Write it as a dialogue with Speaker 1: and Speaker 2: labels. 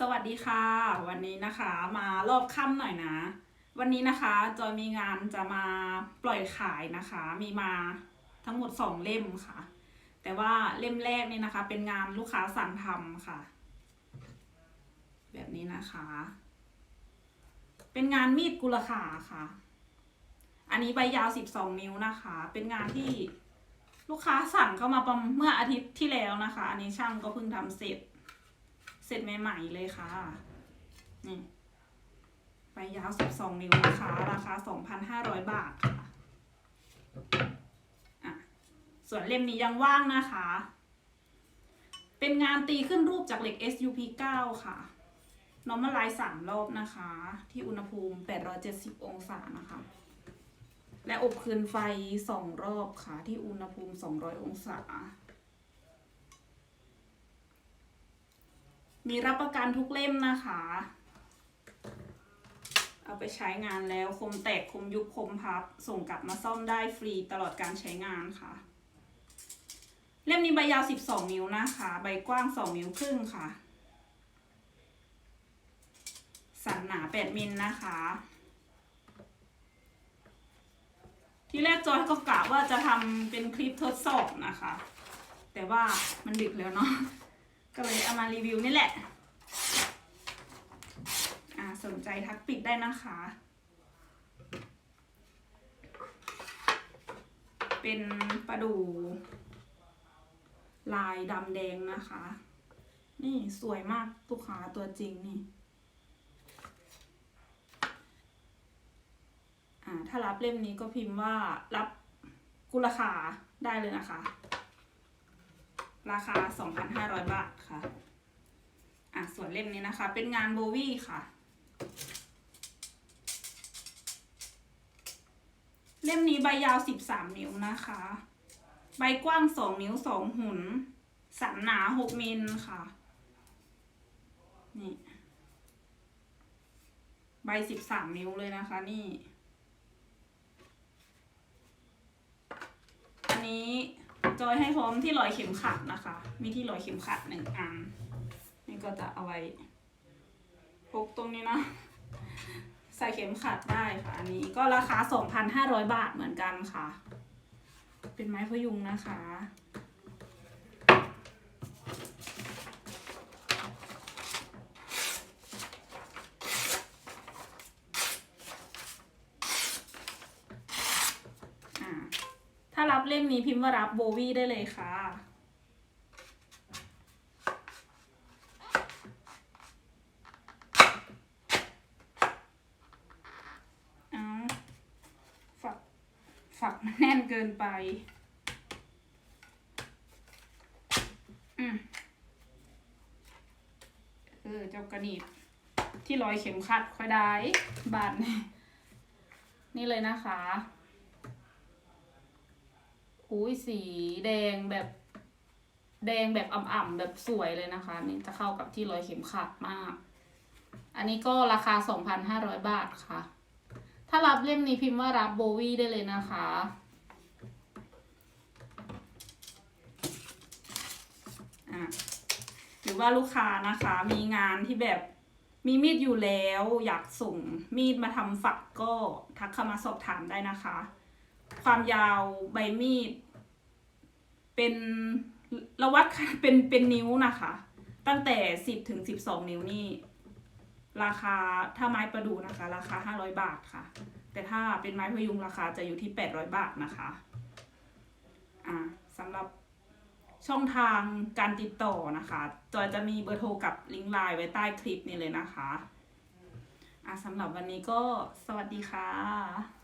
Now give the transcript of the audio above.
Speaker 1: สวัสดีค่ะ วันนี้นะคะมารอบค่ำหน่อยนะ วันนี้นะคะจอยมีงานจะมาปล่อยขายนะคะ มีมาทั้งหมดสองเล่มค่ะ แต่ว่าเล่มแรกนี่นะคะ เป็นงานลูกค้าสั่งทำค่ะ แบบนี้นะคะ เป็นงานมีดกุลขาค่ะ อันนี้ใบยาว 12 นิ้วนะคะ เป็นงานที่ลูกค้าสั่งเข้ามาประมเมื่ออาทิตย์ที่แล้วนะคะ อันนี้ช่างก็เพิ่งทำเสร็จ เสร็จใหม่ๆเลยค่ะ นี่ใบยาว 12 นิ้วนะคะ ราคา 2,500 บาทค่ะอะ ส่วนเล่มนี้ยังว่างนะคะ เป็นงานตีขึ้นรูปจากเหล็ก SUP 9 ค่ะน้อมาลายสามรอบนะคะ ที่อุณหภูมิ 870 องศานะคะ และอบคืนไฟสองรอบค่ะ ที่อุณหภูมิ 200 องศา มีรับประกันทุกเล่มนะคะ เอาไปใช้งานแล้วคมแตกคมยุบคมพับ ส่งกลับมาซ่อมได้ฟรีตลอดการใช้งานค่ะ เล่มนี้ใบยาว 12 นิ้วนะคะ ใบกว้าง 2 นิ้วครึ่งค่ะ สันหนา 8 มิลนะคะที่แรกจอยก็กะว่าจะทำเป็นคลิปทดสอบนะคะ แต่ว่ามันดึกแล้วเนาะ ก็เลยเอามารีวิวนี่แหละอ่าสนใจทักปิดได้นะคะ เป็นประดูลายดำแดงนะคะ นี่สวยมากลูกค้าตัวจริงนี่อ่าถ้ารับเล่มนี้ก็พิมพ์ว่ารับกุลขาได้เลยนะคะ ราคา 2,500 บาทค่ะ อะ ส่วนเล่มนี้นะคะ เป็นงานโบวี่ค่ะ เล่มนี้ใบยาว 13 นิ้วนะคะ ใบกว้าง 2 นิ้ว 2 หุนสันหนา 6มิลค่ะ นี่ ใบ 13 นิ้วเลยนะคะ นี่ อันนี้ จอยให้พร้อมที่รอยเข็มขัดนะคะ มีที่รอยเข็มขัดหนึ่งอัน นี่ก็จะเอาไว้พกตรงนี้นะใส่เข็มขัดได้ค่ะ อันนี้ก็ราคา 2,500 บาทเหมือนกันค่ะ เป็นไม้พยุงนะคะ อ่า ถ้า รับเล่มนี้พิมพ์ว่ารับโบวี่ได้เลยค่ะเอาฝัก ฝักมันแน่นเกินไป อืมเออเจ้ากระหนีบที่รอยเข็มขัดค่อยได้บาทนี่นี่เลยนะคะ อุ้ยสีแดงแบบ แดงแบบอ่ำๆแบบสวยเลยนะคะ นี่จะเข้ากับที่รอยเข็มขัดมาก อันนี้ก็ราคา 2,500 บาทค่ะ ถ้ารับเล่มนี้พิมพ์ว่ารับโบวี่ได้เลยนะคะอะหรือว่าลูกค้านะคะมีงานที่แบบมีมีดอยู่แล้ว อยากส่งมีดมาทำฝักก็ทักเข้ามาสอบถามได้นะคะ ความยาวใบมีด เป็นเราวัดเป็นเป็นนิ้วนะคะ ตั้งแต่สิบถึงสิบสองนิ้วนี่ ราคาถ้าไม้ประดูนะคะ ราคาห้าร้อยบาทค่ะ แต่ถ้าเป็นไม้พยุงราคาจะอยู่ที่แปดร้อยบาทนะคะอ่าสำหรับช่องทางการติดต่อนะคะจอยจะมีเบอร์โทรกับลิงก์ไลน์ไว้ใต้คลิปนี้เลยนะคะอ่าสำหรับวันนี้ก็สวัสดีค่ะ